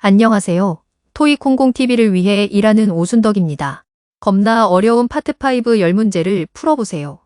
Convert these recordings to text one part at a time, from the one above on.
안녕하세요. 토익 공공TV를 위해 일하는 오순덕입니다. 겁나 어려운 파트 5 10문제를 풀어보세요.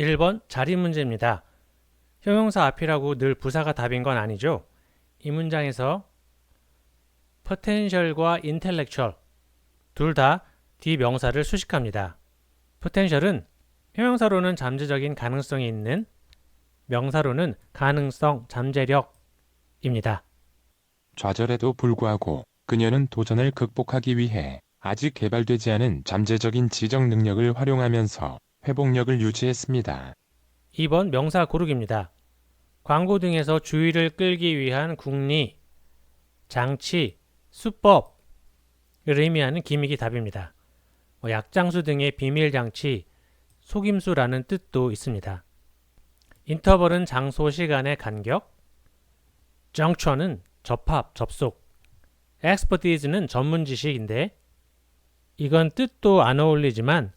일번 자리 문제입니다. 형용사 앞이라고 늘 부사가 답인 건 아니죠? 이 문장에서 potential과 intellectual 둘 다 뒤명사를 수식합니다. potential은 형용사로는 잠재적인 가능성이 있는, 명사로는 가능성, 잠재력입니다. 좌절에도 불구하고 그녀는 도전을 극복하기 위해 아직 개발되지 않은 잠재적인 지적 능력을 활용하면서 회복력을 유지했습니다. 2번 명사 고르기입니다. 광고 등에서 주의를 끌기 위한 궁리, 장치, 수법을 의미하는 기믹이 답입니다. 뭐 약장수 등의 비밀 장치, 속임수라는 뜻도 있습니다. 인터벌은 장소, 시간의 간격, juncture는 접합, 접속, expertise는 전문 지식인데 이건 뜻도 안 어울리지만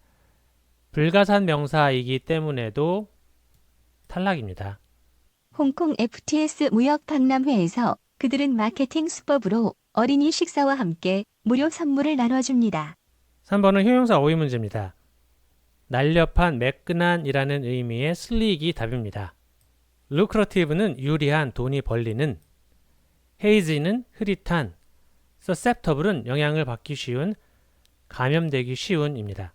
불가산 명사이기 때문에도 탈락입니다. 홍콩 FTS 무역 박람회에서 그들은 마케팅 수법으로 어린이 식사와 함께 무료 선물을 나눠줍니다. 3번은 효용사 오이 문제입니다. 날렵한, 매끈한이라는 의미의 슬릭이 답입니다. lucrative는 유리한, 돈이 벌리는, hazy는 흐릿한, susceptible은 영향을 받기 쉬운, 감염되기 쉬운입니다.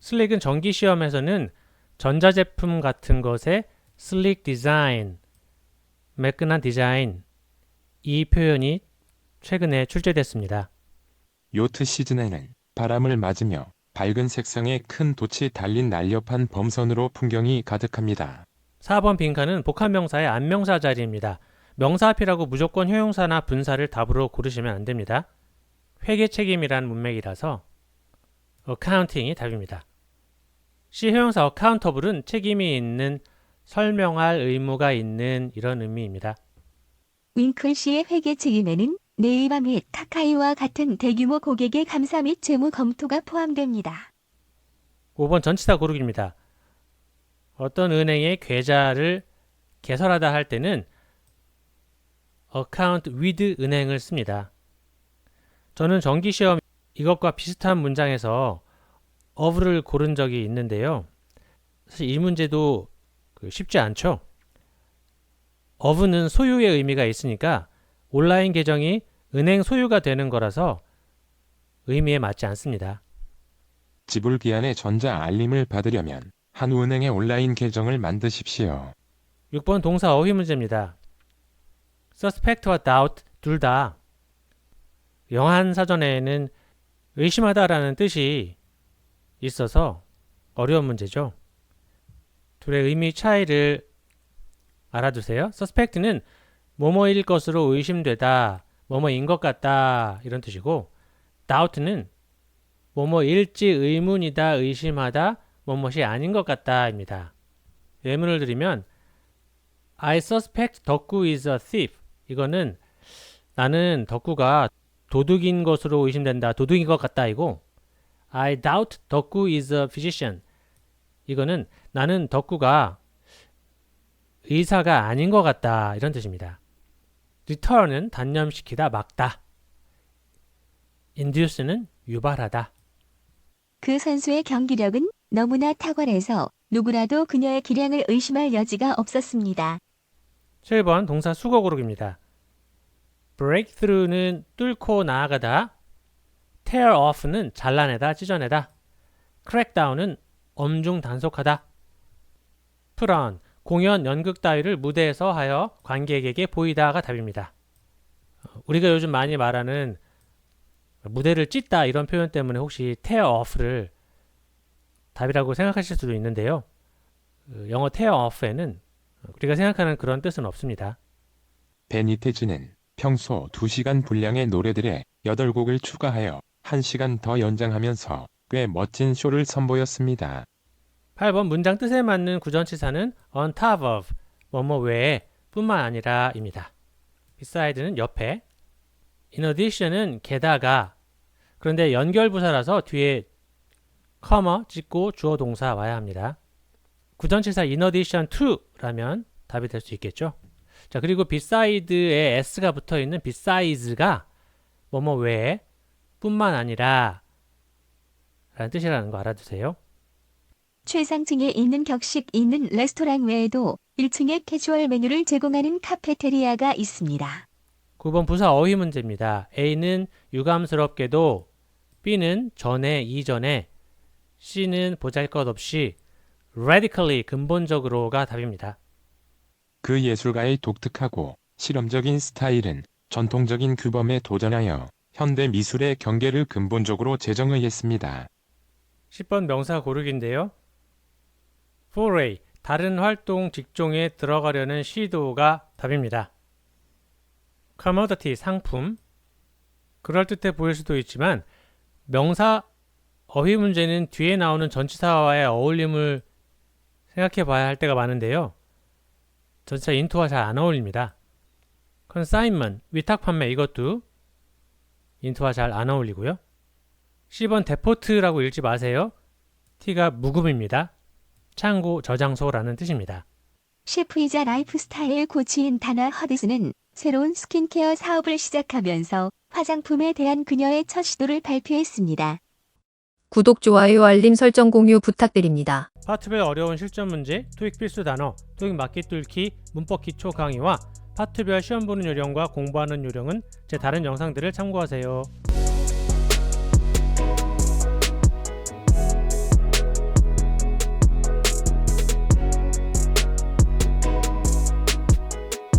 슬릭은 전기 시험에서는 전자제품 같은 것의 슬릭 디자인, 매끈한 디자인 이 표현이 최근에 출제됐습니다. 요트 시즌에는 바람을 맞으며 밝은 색상의 큰 돛이 달린 날렵한 범선으로 풍경이 가득합니다. 4번 빈칸은 복합명사의 안명사 자리입니다. 명사 앞이라고 무조건 효용사나 분사를 답으로 고르시면 안 됩니다. 회계 책임이란 문맥이라서 accounting이 답입니다. C 효용사 accountable은 책임이 있는 설명할 의무가 있는 이런 의미입니다. 윙클 씨의 회계 책임에는 네이바 및 타카이와 같은 대규모 고객의 감사 및 재무 검토가 포함됩니다. 5번 전치사 고르기입니다. 어떤 은행의 계좌를 개설하다 할 때는 account with 은행을 씁니다. 저는 정기 시험 이것과 비슷한 문장에서 of를 고른 적이 있는데요. 사실 이 문제도 그 쉽지 않죠. of는 소유의 의미가 있으니까 온라인 계정이 은행 소유가 되는 거라서 의미에 맞지 않습니다. 지불 기한의 전자 알림을 받으려면 한우은행의 온라인 계정을 만드십시오. 6번 동사 어휘 문제입니다. suspect와 doubt 둘 다 영한 사전에는 의심하다라는 뜻이 있어서 어려운 문제죠. 둘의 의미 차이를 알아두세요. suspect는 뭐뭐일 것으로 의심되다, 뭐뭐인 것 같다 이런 뜻이고 doubt는 뭐뭐일지 의문이다, 의심하다, 뭐뭇이 아닌 것 같다입니다. 예문을 드리면 I suspect 덕구 is a thief. 이거는 나는 덕구가 도둑인 것으로 의심된다. 도둑인 것 같다. 이고 I doubt 덕구 is a physician. 이거는 나는 덕구가 의사가 아닌 것 같다. 이런 뜻입니다. return은 단념시키다, 막다. induce는 유발하다. 그 선수의 경기력은 너무나 탁월해서 누구라도 그녀의 기량을 의심할 여지가 없었습니다. 7번 동사 수거 고르기입니다. Breakthrough는 뚫고 나아가다, tear off는 잘라내다, 찢어내다, crackdown은 엄중 단속하다, put on, 공연, 연극 따위를 무대에서 하여 관객에게 보이다가 답입니다. 어, 우리가 요즘 많이 말하는 무대를 찢다 이런 표현 때문에 혹시 tear off를 답이라고 생각하실 수도 있는데요. 그 영어 tear off에는 우리가 생각하는 그런 뜻은 없습니다. 베니테즈는 평소 2시간 분량의 노래들에 8곡을 추가하여 1시간 더 연장하면서 꽤 멋진 쇼를 선보였습니다. 8번 문장 뜻에 맞는 구전치사는 on top of, 뭐뭐 외에 뿐만 아니라 입니다. beside는 옆에, in addition은 게다가, 그런데 연결부사라서 뒤에 커머 찍고 주어 동사 와야 합니다. 구전치사 in addition to라면 답이 될 수 있겠죠. 자 그리고 beside에 s가 붙어 있는 besides가 뭐뭐 외에 뿐만 아니라 라는 뜻이라는 거 알아두세요. 최상층에 있는 격식 있는 레스토랑 외에도 1층에 캐주얼 메뉴를 제공하는 카페테리아가 있습니다. 9번 부사 어휘 문제입니다. A는 유감스럽게도 B는 전에 이전에 C는 보잘것없이 radically 근본적으로가 답입니다. 그 예술가의 독특하고 실험적인 스타일은 전통적인 규범에 도전하여 현대 미술의 경계를 근본적으로 재정의했습니다. 10번 명사 고르기인데요. foray, 다른 활동 직종에 들어가려는 시도가 답입니다. commodity, 상품. 그럴듯해 보일 수도 있지만 명사 어휘 문제는 뒤에 나오는 전치사와의 어울림을 생각해 봐야 할 때가 많은데요. 전치사 into와 잘 안 어울립니다. consignment, 위탁 판매 이것도 into와 잘 안 어울리고요. 10번 데포트라고 읽지 마세요. T가 묵음입니다. 창고, 저장소라는 뜻입니다. 셰프이자 라이프스타일 코치인 다나 허드슨은 새로운 스킨케어 사업을 시작하면서 화장품에 대한 그녀의 첫 시도를 발표했습니다. 구독, 좋아요, 알림 설정 공유 부탁드립니다. 파트별 어려운 실전 문제, 토익 필수 단어, 토익 맞기 뚫기, 문법 기초 강의와 파트별 시험 보는 요령과 공부하는 요령은 제 다른 영상들을 참고하세요.